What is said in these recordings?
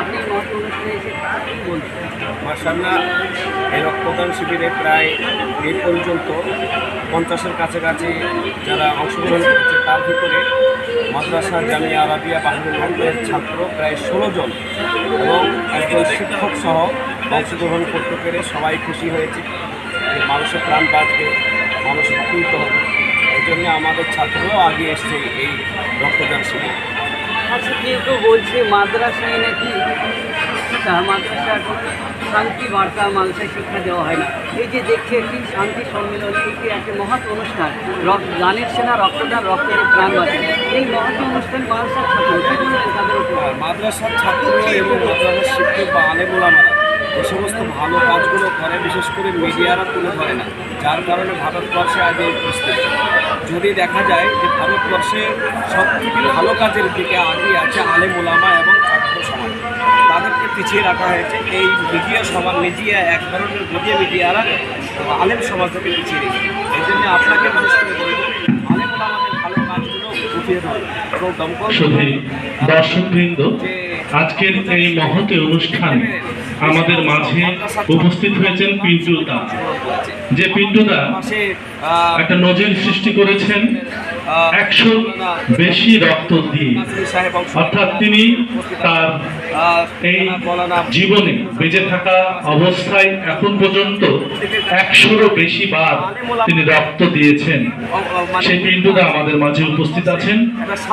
আপনি এই রক্তদান শিবিরে প্রায় এই পর্যন্ত পঞ্চাশের কাছাকাছি যারা অংশগ্রহণ করেছে, তার ভিতরে মাদ্রাসা জামিয়া আরাবিয়া হকের ছাত্র প্রায় ষোলো জন এবং একজন শিক্ষক সহ অংশগ্রহণ করতে পেরে সবাই খুশি হয়েছে। মানুষের প্রাণ বাঁচবে, মানুষ উপকৃত হবে। জন্য আমাদের ছাত্ররাও আগে এসছে এই রক্তদান শিবিরে। আচ্ছা কিন্তু বলছে মাদ্রাসায় নাকি শিক্ষা মাদ্রাসা শান্তি বার্তা মানুষের শিক্ষা দেওয়া হয় না। এই যে দেখছি একটি শান্তি সম্মেলন এটি একটি মহৎ অনুষ্ঠান রক্ত দানের সেনা রক্তদান রক্তের প্রাণ বাঁচে এই মহৎ অনুষ্ঠান মানুষের ছাত্র কি বলবেন তাদের উপর? মাদ্রাসার ছাত্র এবং মাদ্রাসার শিক্ষক বা আলেমুলামারা যে সমস্ত ভালো কাজগুলো করে বিশেষ করে মিডিয়ারা তুলে ধরে না। যার কারণে ভারতবর্ষে আজ এই যদি দেখা যায় যে ভারতবর্ষে সবথেকে ভালো কাজের দিকে আগে আছে আলেম ওলামা এবং ছাত্র সমাজ তাদেরকে পিছিয়ে রাখা হয়েছে। এই মিডিয়া সমাজ মিডিয়া এক ধরনের মিডিয়া মিডিয়ারা আলেম সমাজকে পিছিয়ে রেখেছে। এই জন্য আপনাকে বিশেষ করে বলব আলেম ওলামাদের ভালো কাজগুলো উঠিয়ে ধরে। এবং দমকল দর্শকবৃন্দ আজকের এই মহতি অনুষ্ঠানে আমাদের মাঝে উপস্থিত হয়েছেন পিন্টু দা। যে পিন্টু দা একটা নজির সৃষ্টি করেছেন একশো বেশি রক্ত দিয়ে। অর্থাৎ তিনি তার এই জীবনে বেঁচে থাকা অবস্থায় এখন পর্যন্ত একশোরও বেশি বার তিনি রক্ত দিয়েছেন। সেই পিন্টুদা আমাদের মাঝে উপস্থিত আছেন।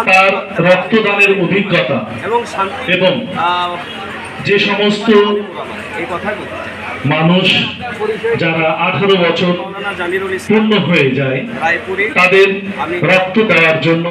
তার রক্তদানের অভিজ্ঞতা এবং যে সমস্ত। মানুষ যারা আঠারো বছর পূর্ণ হয়ে যায় তাদের রক্ত দেওয়ার জন্য